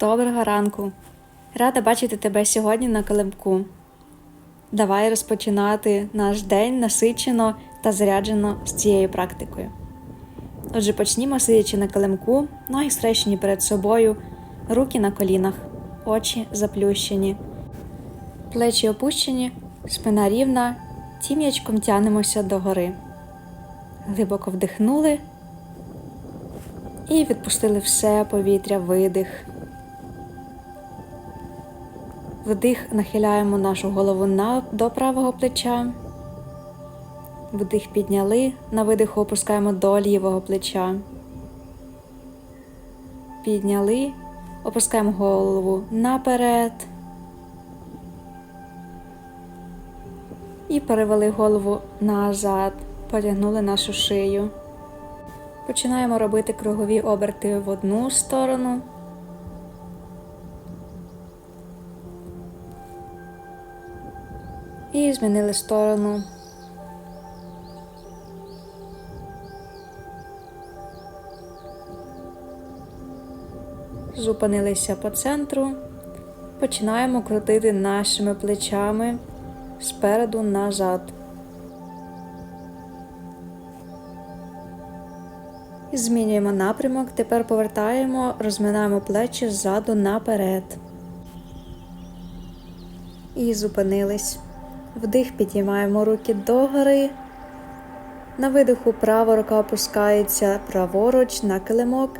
Доброго ранку! Рада бачити тебе сьогодні на килимку. Давай розпочинати наш день насичено та заряджено з цією практикою. Отже, почнімо сидячи на килимку, ноги схрещені перед собою, руки на колінах, очі заплющені, плечі опущені, спина рівна, тім'ячком тянемося догори. Глибоко вдихнули і відпустили все повітря, видих. Вдих нахиляємо нашу голову на, до правого плеча. Вдих підняли, на видиху опускаємо до лівого плеча. Підняли, опускаємо голову наперед. І перевели голову назад, потягнули нашу шию. Починаємо робити кругові оберти в одну сторону. І змінили сторону. Зупинилися по центру. Починаємо крутити нашими плечами спереду назад. Змінюємо напрямок, тепер повертаємо, розминаємо плечі ззаду наперед. І зупинились. Вдих підіймаємо руки догори. На видиху права рука опускається праворуч на килимок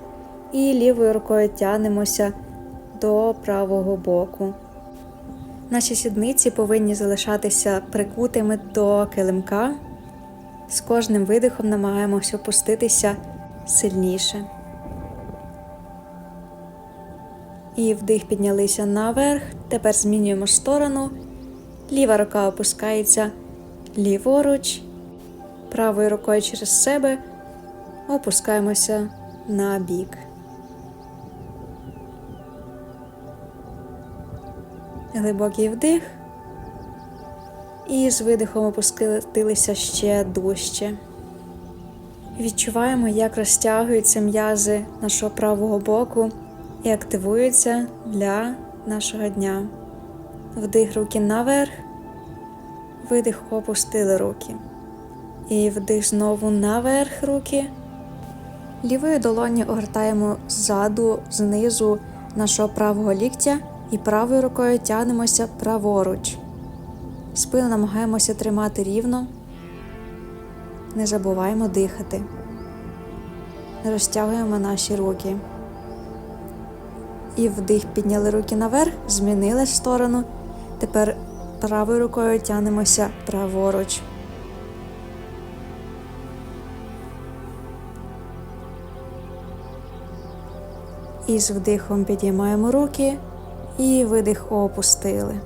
і лівою рукою тянемося до правого боку. Наші сідниці повинні залишатися прикутими до килимка. З кожним видихом намагаємося опуститися сильніше. І вдих піднялися наверх. Тепер змінюємо сторону. Ліва рука опускається ліворуч, правою рукою через себе опускаємося на бік. Глибокий вдих. І з видихом опустилися ще дужче. Відчуваємо, як розтягуються м'язи нашого правого боку і активуються для нашого дня. Вдих руки наверх, видих опустили руки. І вдих знову наверх руки. Лівою долоні огортаємо ззаду, знизу нашого правого ліктя і правою рукою тягнемося праворуч. Спину намагаємося тримати рівно. Не забуваємо дихати. Розтягуємо наші руки. І вдих підняли руки наверх, змінили сторону. Тепер правою рукою тянемося праворуч. І з вдихом підіймаємо руки і видих опустили.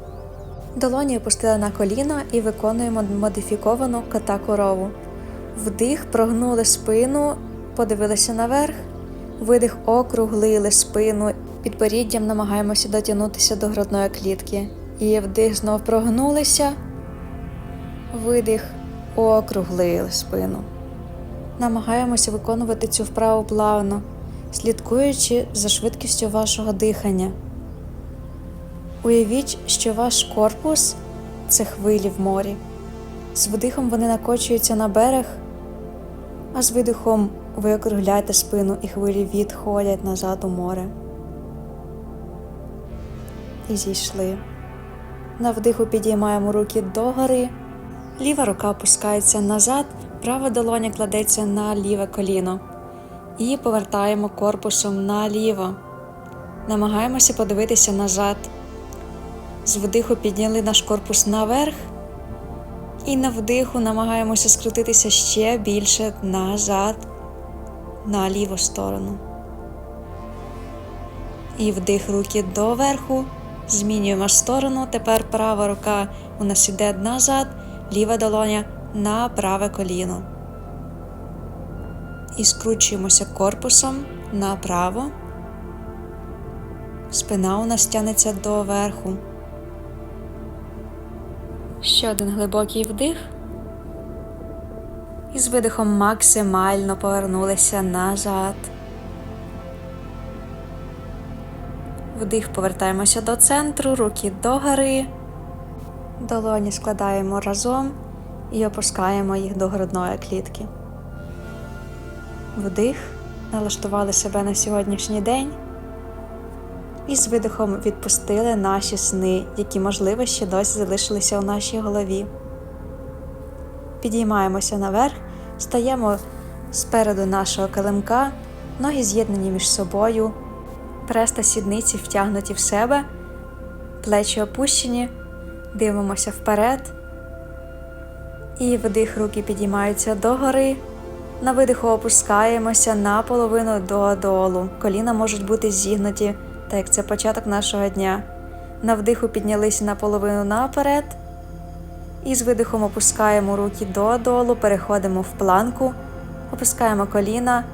Долоні опустили на коліна і виконуємо модифіковану кота корову. Вдих, прогнули спину, подивилися наверх, видих округлили спину, підборіддям намагаємося дотягнутися до грудної клітки. І вдих знов прогнулися, видих, округлили спину. Намагаємося виконувати цю вправу плавно, слідкуючи за швидкістю вашого дихання. Уявіть, що ваш корпус це хвилі в морі. З вдихом вони накочуються на берег, а з видихом ви округляєте спину і хвилі відходять назад у море. І зійшли. На вдиху підіймаємо руки догори, ліва рука опускається назад, права долоня кладеться на ліве коліно. І повертаємо корпусом наліво. Намагаємося подивитися назад. З вдиху підняли наш корпус наверх. І на вдиху намагаємося скрутитися ще більше назад, на ліву сторону. І вдих руки доверху. Змінюємо сторону. Тепер права рука у нас іде назад, ліва долоня на праве коліно. І скручуємося корпусом направо. Спина у нас тянеться доверху. Ще один глибокий вдих. І з видихом максимально повернулися назад. Вдих, повертаємося до центру, руки догори. Долоні складаємо разом і опускаємо їх до грудної клітки. Вдих, налаштували себе на сьогоднішній день. І з видихом відпустили наші сни, які, можливо, ще досі залишилися у нашій голові. Підіймаємося наверх, стаємо спереду нашого килимка, ноги з'єднані між собою, прес сідниці втягнуті в себе, плечі опущені, дивимося вперед. І вдих руки підіймаються догори. На видиху опускаємося наполовину додолу. Коліна можуть бути зігнуті, так як це початок нашого дня. На вдиху піднялися наполовину наперед. І з видихом опускаємо руки додолу, переходимо в планку, опускаємо коліна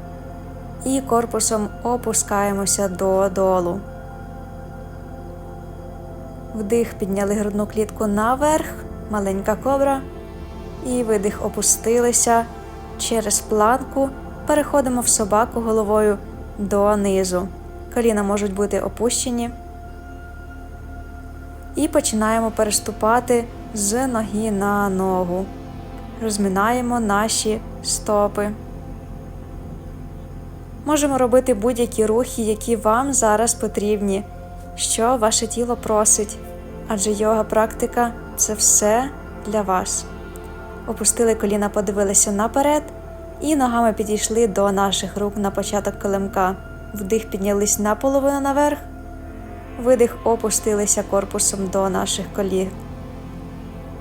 і корпусом опускаємося додолу. Вдих, підняли грудну клітку наверх, маленька кобра. І видих опустилися через планку. Переходимо в собаку головою донизу. Коліна можуть бути опущені. І починаємо переступати з ноги на ногу. Розминаємо наші стопи. Можемо робити будь-які рухи, які вам зараз потрібні, що ваше тіло просить, адже йога практика це все для вас. Опустили коліна, подивилися наперед і ногами підійшли до наших рук на початок килимка. Вдих піднялись наполовину наверх, видих опустилися корпусом до наших колін.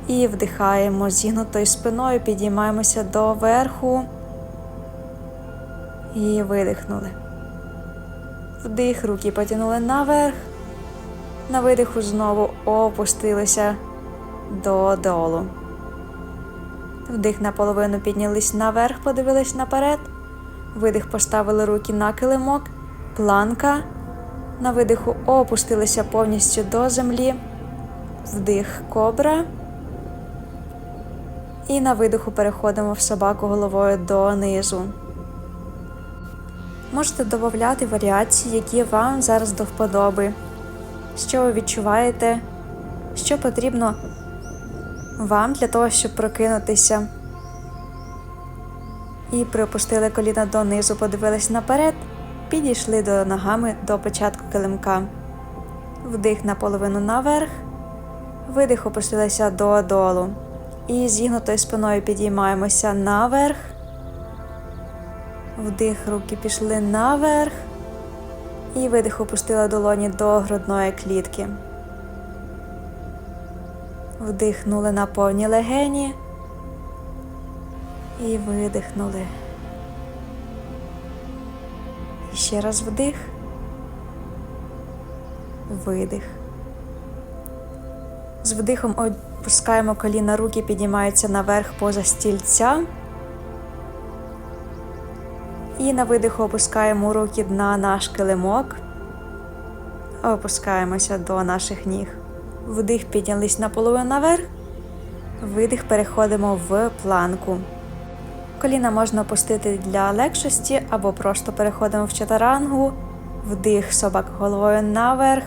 І вдихаємо зігнутою спиною, підіймаємося до верху і видихнули. Вдих, руки потягнули наверх. На видиху знову опустилися додолу. Вдих наполовину піднялись наверх, подивились наперед. Видих поставили руки на килимок, планка. На видиху опустилися повністю до землі. Вдих кобра. І на видиху переходимо в собаку головою донизу. Можете додати варіації, які вам зараз до вподоби. Що ви відчуваєте, що потрібно вам для того, щоб прокинутися. І припустили коліна донизу, подивились наперед, підійшли до ногами до початку килимка. Вдих наполовину наверх, видих опустилися додолу. І зігнутою спиною підіймаємося наверх. Вдих, руки пішли наверх. І видих опустила долоні до грудної клітки. Вдихнули на повні легені і видихнули. І ще раз вдих, видих. З вдихом опускаємо коліна, руки піднімаються наверх поза стільця. І на видиху опускаємо руки на наш килимок, опускаємося до наших ніг. Вдих піднялись наполовину наверх, видих переходимо в планку. Коліна можна опустити для легшості або просто переходимо в чатарангу, вдих собака головою наверх,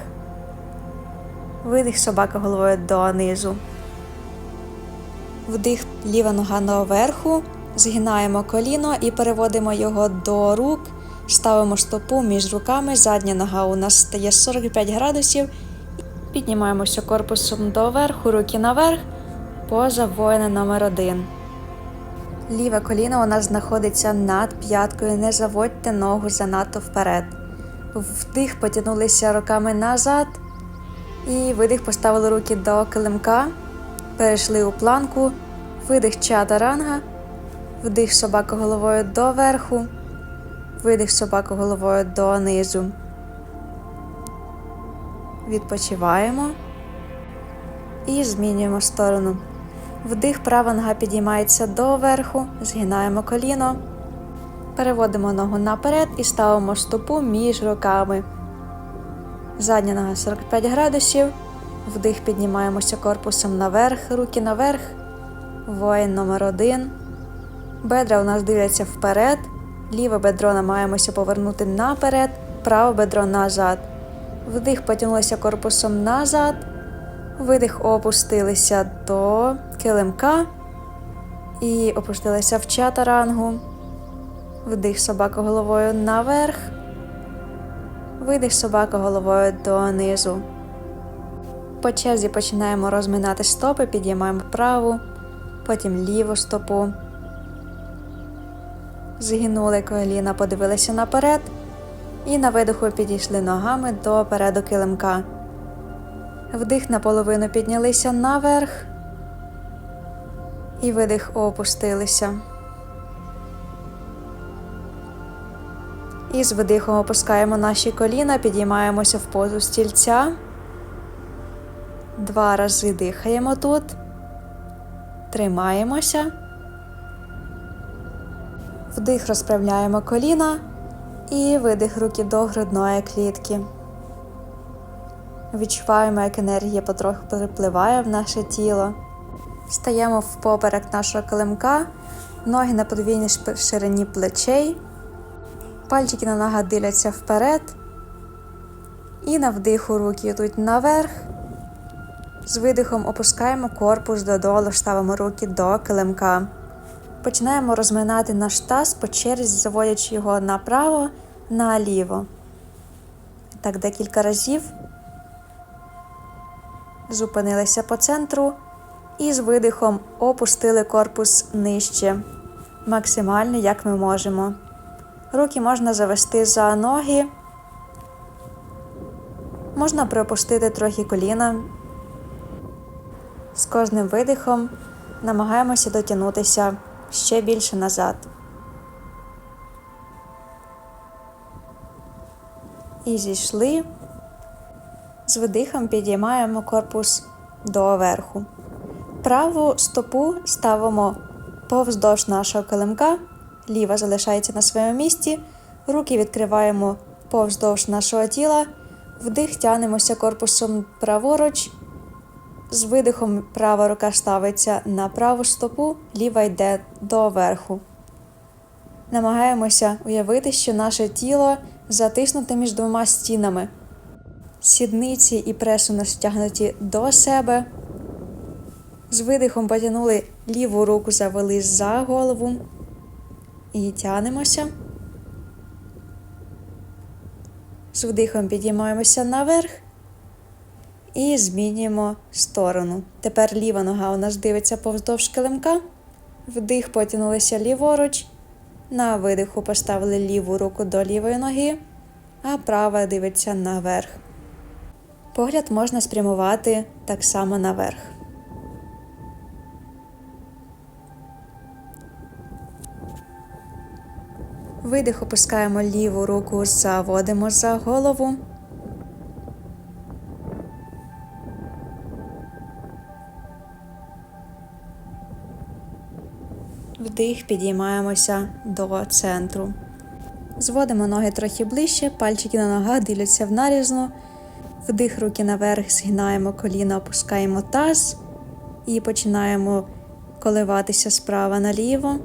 видих собака головою донизу. Вдих ліва нога наверху, згинаємо коліно і переводимо його до рук, ставимо стопу між руками, задня нога у нас стає 45 градусів. Піднімаємося корпусом доверху, руки наверх, поза воїна номер один. Ліве коліно у нас знаходиться над п'яткою. Не заводьте ногу занадто вперед. Вдих, потягнулися руками назад. І видих, поставили руки до килимка. Перейшли у планку. Видих чатаранга. Вдих собака головою доверху. Видих собака головою донизу. Відпочиваємо і змінюємо сторону. Вдих, права нога підіймається доверху, згинаємо коліно, переводимо ногу наперед і ставимо стопу між руками. Задня нога 45 градусів. Вдих, піднімаємося корпусом наверх, руки наверх. Воїн номер один. Бедра у нас дивляться вперед. Ліве бедро намагаємося повернути наперед, праве бедро назад. Вдих потягнулися корпусом назад. Видих опустилися до килимка і опустилися в чатарангу. Вдих собака головою наверх. Видих собака головою донизу. По черзі починаємо розминати стопи, підіймаємо праву, потім ліву стопу. Згинули коліна, подивилися наперед і на видиху підійшли ногами до переду килимка. Вдих наполовину піднялися наверх і видих опустилися. І з видихом опускаємо наші коліна, підіймаємося в позу стільця. Два рази дихаємо тут. Тримаємося. Вдих розправляємо коліна і видих руки до грудної клітки. Відчуваємо, як енергія потроху перепливає в наше тіло. Стаємо впоперек нашого килимка, ноги на подвійній ширині плечей, пальчики на ногах дивляться вперед. І на вдиху руки йдуть наверх. З видихом опускаємо корпус додолу, ставимо руки до килимка. Починаємо розминати наш таз по черзі, заводячи його направо, наліво. Так декілька разів. Зупинилися по центру і з видихом опустили корпус нижче, максимально як ми можемо. Руки можна завести за ноги, можна приопустити трохи коліна. З кожним видихом намагаємося дотягнутися ще більше назад. І зійшли. З видихом підіймаємо корпус доверху. Праву стопу ставимо повздовж нашого килимка, ліва залишається на своєму місці, руки відкриваємо повздовж нашого тіла, вдих тянемося корпусом праворуч. З видихом права рука ставиться на праву стопу, ліва йде доверху. Намагаємося уявити, що наше тіло затиснуте між двома стінами. Сідниці і прес у нас стягнуті до себе. З видихом потягнули ліву руку, завели за голову і тянемося. З вдихом підіймаємося наверх і змінюємо сторону. Тепер ліва нога у нас дивиться повздовж килимка. Вдих потягнулися ліворуч. На видиху поставили ліву руку до лівої ноги, а права дивиться наверх. Погляд можна спрямувати так само наверх. Видих опускаємо ліву руку, заводимо за голову. Вдих, підіймаємося до центру. Зводимо ноги трохи ближче, пальчики на ногах дивляться в нарізну. Вдих руки наверх, згинаємо коліна, опускаємо таз і починаємо коливатися справа наліво.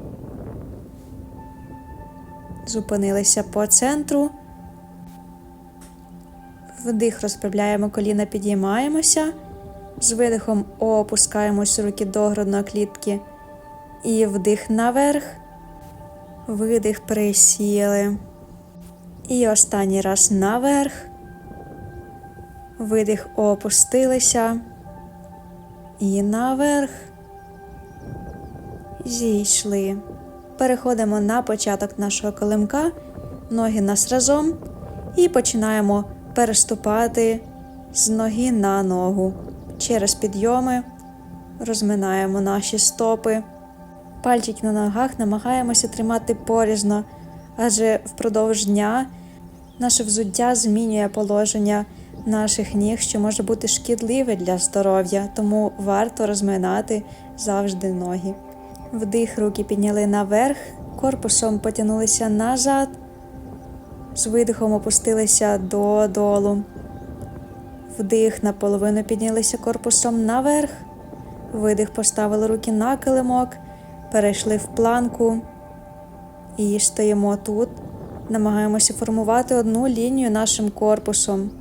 Зупинилися по центру. Вдих розправляємо коліна, підіймаємося. З видихом опускаємось руки до грудної клітки. І вдих наверх. Видих присіли. І останній раз наверх. Видих опустилися. І наверх. Зійшли. Переходимо на початок нашого килимка. Ноги нас разом. І починаємо переступати з ноги на ногу. Через підйоми розминаємо наші стопи. Пальчики на ногах намагаємося тримати порізно, адже впродовж дня наше взуття змінює положення наших ніг, що може бути шкідливе для здоров'я, тому варто розминати завжди ноги. Вдих, руки підняли наверх, корпусом потягнулися назад, з видихом опустилися додолу. Вдих наполовину піднялися корпусом наверх, видих поставили руки на килимок, перейшли в планку і стоїмо тут. Намагаємося формувати одну лінію нашим корпусом.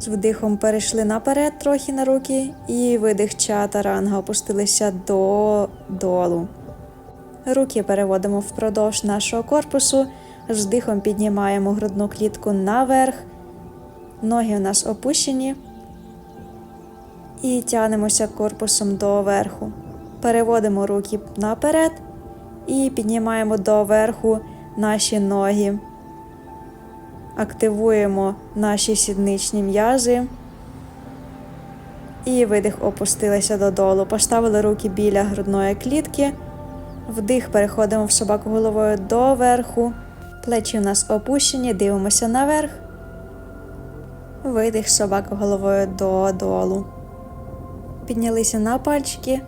З вдихом перейшли наперед трохи на руки і видих чата, ранга опустилися до долу. Руки переводимо впродовж нашого корпусу, з вдихом піднімаємо грудну клітку наверх, ноги у нас опущені і тянемося корпусом до верху. Переводимо руки наперед і піднімаємо до верху наші ноги. Активуємо наші сідничні м'язи. І видих опустилися додолу. Поставили руки біля грудної клітки. Вдих переходимо в собаку головою до верху. Плечі у нас опущені, дивимося наверх. Видих собака головою додолу. Піднялися на пальчики.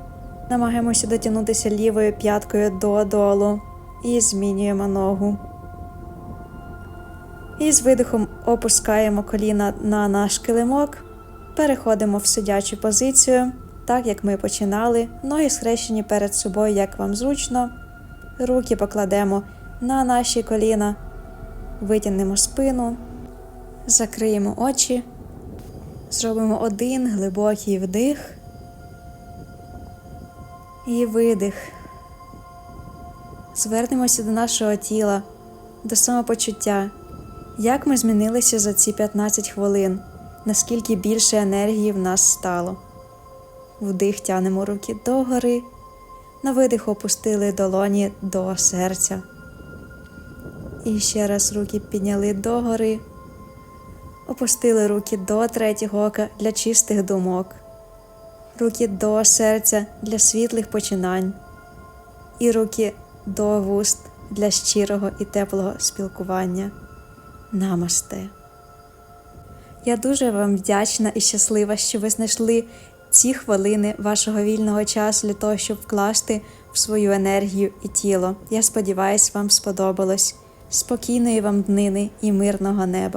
Намагаємося дотягнутися лівою п'яткою додолу. І змінюємо ногу. І з видихом опускаємо коліна на наш килимок, переходимо в сидячу позицію, так як ми починали, ноги схрещені перед собою, як вам зручно. Руки покладемо на наші коліна, витягнемо спину, закриємо очі, зробимо один глибокий вдих і видих. Звернемося до нашого тіла, до самопочуття. Як ми змінилися за ці 15 хвилин, наскільки більше енергії в нас стало. Вдих тянемо руки догори, на видих опустили долоні до серця. І ще раз руки підняли догори, опустили руки до третього ока для чистих думок, руки до серця для світлих починань, і руки до вуст для щирого і теплого спілкування. Намасте. Я дуже вам вдячна і щаслива, що ви знайшли ці хвилини вашого вільного часу для того, щоб вкласти в свою енергію і тіло. Я сподіваюся, вам сподобалось. Спокійної вам днини і мирного неба.